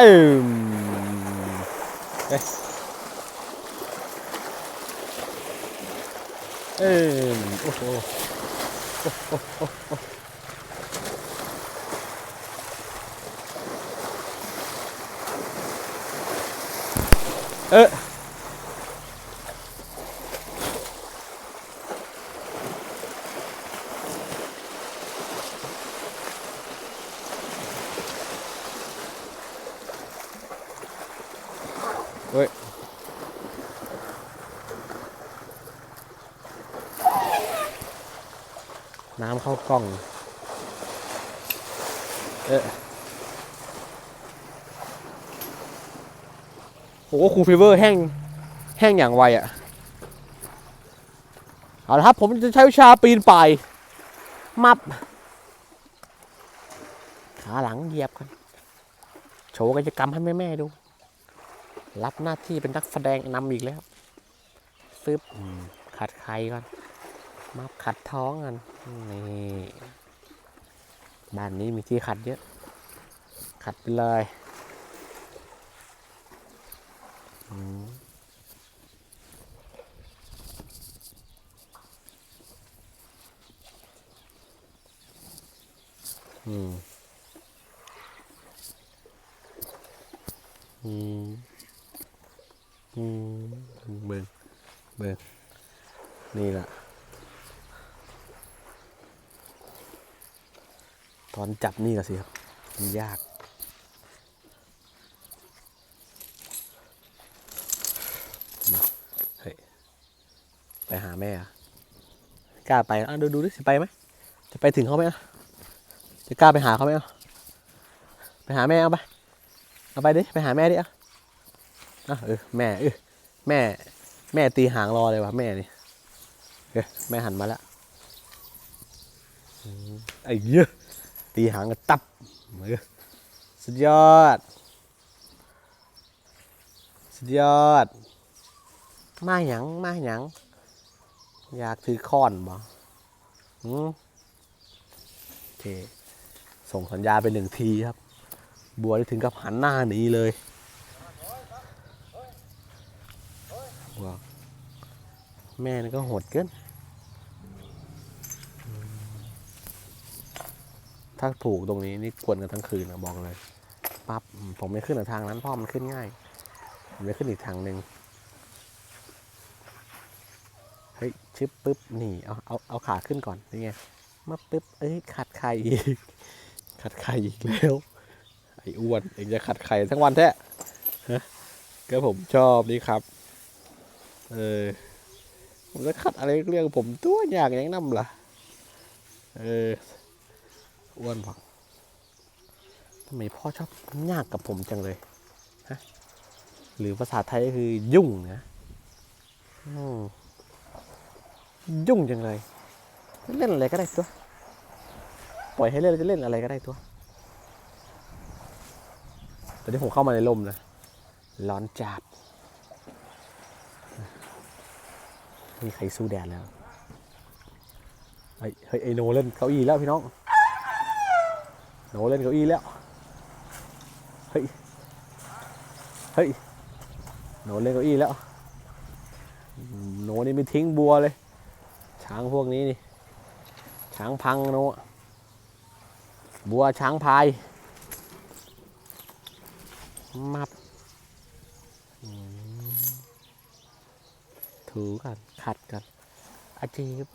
เออเออโอ้โหเออ น้ำเข้ากล้อง เอะโอ้โหคูลฟีเวอร์แห้ง แห้งอย่างไวอะ่ะ เอาละครับ ผมจะใช้วิชาปีนป่าย มับ ขาหลังเหยียบกัน โชว์กิจกรรมให้แม่ ๆ ดู รับหน้าที่เป็นนักแสดงนำอีกแล้วฟึบอืมขัดไข่ก่อน มาขัดท้องกันนี่บ้านนี้มีที่ขัดเยอะ ขัดไปเลยอืมอืมอืมอืมเบิ่งเบิ่งนี่แหละ ตอนจับนี่ก็สิครับมันยาก เฮ้ย ไปหาแม่อะกล้าไปอะดูดูดิสิไปไหม จะไปถึงเขาไหมอะ จะกล้าไปหาเขาไหมอะ ไปหาแม่เอาไป เอาไปดิ ไปหาแม่ดิอะอะเออแม่เออแม่ แม่ตีหางรอเลยวะแม่นี่เออแม่หันมาแล้วไอ้เหี้ยอะ ตีหางกันตับเออสุดยอด สุดยอด มาหยังมาหยังอยากถือค้อนบ่อืมโอเค ส่งสัญญาไปหนึ่งทีครับ บัวได้ถึงกับหันหน้าหนีเลยว้าวแม่นี่ก็โหดเกินอืม ถ้าผูกตรงนี้นี่กวนกันทั้งคืนนะบอกเลยปั๊บผมไม่ขึ้นทางนั้นเพ่อมันขึ้นง่ายผมจะขึ้นอีกทางหนึ่งเฮ้ยชึบปึ๊บหนีเอาเอาเอาขาขึ้นก่อนนี่ไงมาปึ๊บเอ้ยขัดไข่อีกขัดไข่อีกแล้วไอ้อ้วนเองจะขัดไข่ทั้งวันแท้ฮะก็ผมชอบนี่ครับ เออผมจะขัดอะไรเรื่องผมตัวอย่างย่างนั้นล่ะ เออ อ้วนบอกทำไมพ่อชอบยากกับผมจังเลยฮะหรือภาษาไทยก็คือยุ่งนะยุ่งจังเลย เล่นอะไรก็ได้ตัว ปล่อยให้เล่นจะเล่นอะไรก็ได้ตัวตอนนี้ผมเข้ามาในลมนะร้อนจัดมีใครสู้แดดแล้วเฮ้ยเฮ้ยไอโนเล่นเก้าอี้แล้วพี่น้อง โนเล่นเก้าอี้แล้ว เฮ้ย เฮ้ยโนเล่นเก้าอี้แล้วอืมโนนี่ไม่ทิ้งบัวเลย ช้างพวกนี้นี่ ช้างพังโนอะบัวช้างพาย มับอืมถูกัน ขัดกันอาจีบ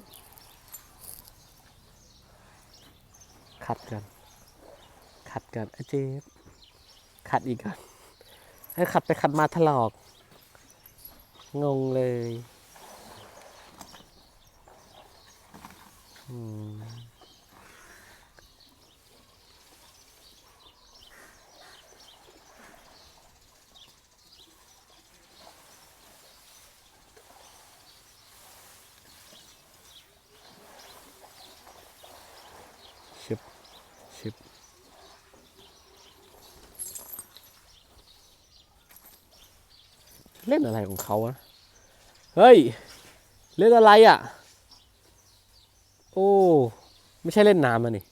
ขัดกัน ขัดก่อนอเจฟขัดอีกก่อนให้ขัดไปขัดมาถลอก งงเลย อืมชิบชิบ เล่นอะไรของเขาอะเฮ้ย เล่นอะไรอะโอ้ ไม่ใช่เล่นน้ำนะนี่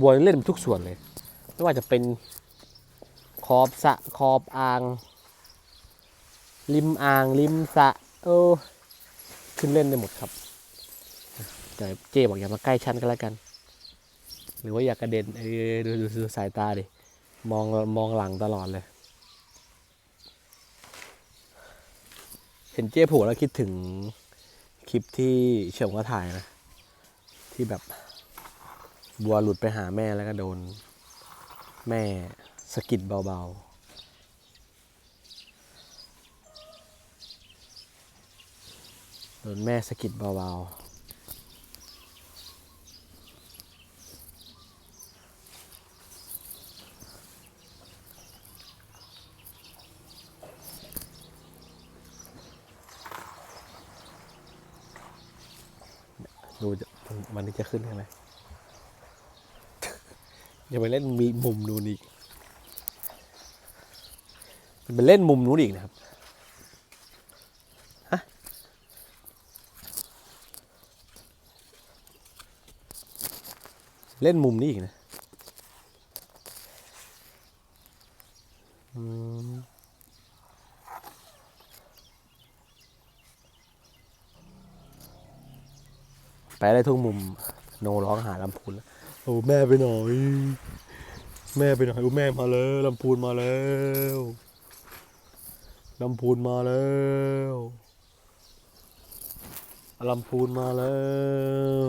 บัวเล่นทุกส่วนเลย ไม่ว่าจะเป็นคอบสะขอบอ่าง ริมอ่างริมสะโอ้ขึ้นเล่นได้หมดครับแต่เจ๊บอกอย่ามาใกล้ชั้นก็แล้วกัน หรือว่าอยากกระเด็นเออดูดูสายตาดิมองมองหลังตลอดเลย เห็นเจ๊ผัวแล้วคิดถึงคลิปที่เฉิมก็ถ่ายนะ ที่แบบบัวหลุดไปหาแม่แล้วก็โดน แม่สะกิดเบาๆ โดนแม่สะกิดเบาๆ ดูจะ มันนี้จะขึ้นใช่ไหมอย่าไปเล่นมีมุมนู้นอีกมันไปเล่นมุมนู้นอีกนะครับฮะเล่นมุมนี้อีกนะ ไปได้ทุกมุมโนร้องหาลำพูนแล้วโอ้แม่ไปหน่อย แม่ไปหน่อยโอ้แม่มาแล้วลำพูนมาแล้วลำพูนมาแล้วลำพูนมาแล้ว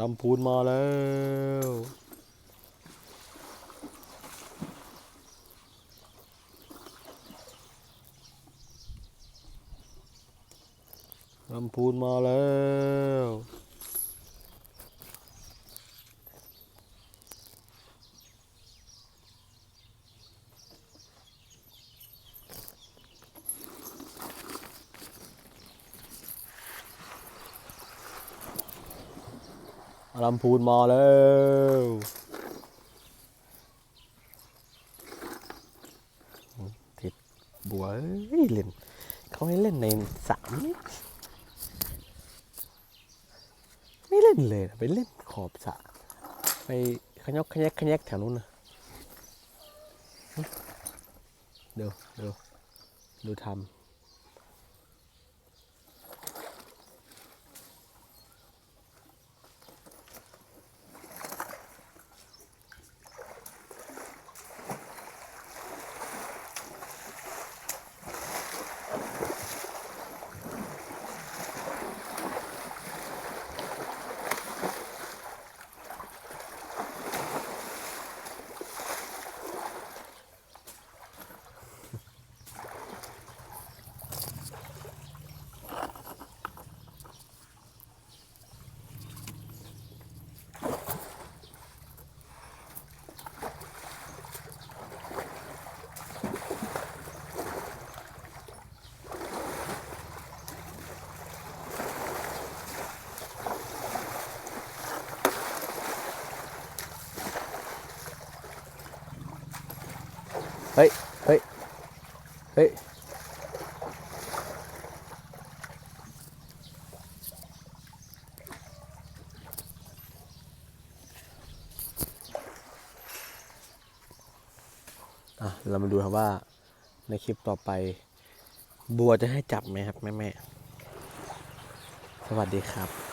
ลำพูนมาแล้ว ลำพูนมาแล้วลำพูนมาแล้วติดบัวเอ้ยเล่นเขาให้เล่นในสามนี่ไม่เล่นเลยนะไปเล่นขอบสระไปขยกขยกขยกแถวนู้นนะเดี๋ยวเดี๋ยวดูทำ เฮ้ย เฮ้ย เฮ้ยอะเรามาดูครับว่าในคลิปต่อไป บัวจะให้จับไหมครับ แม่แม่สวัสดีครับ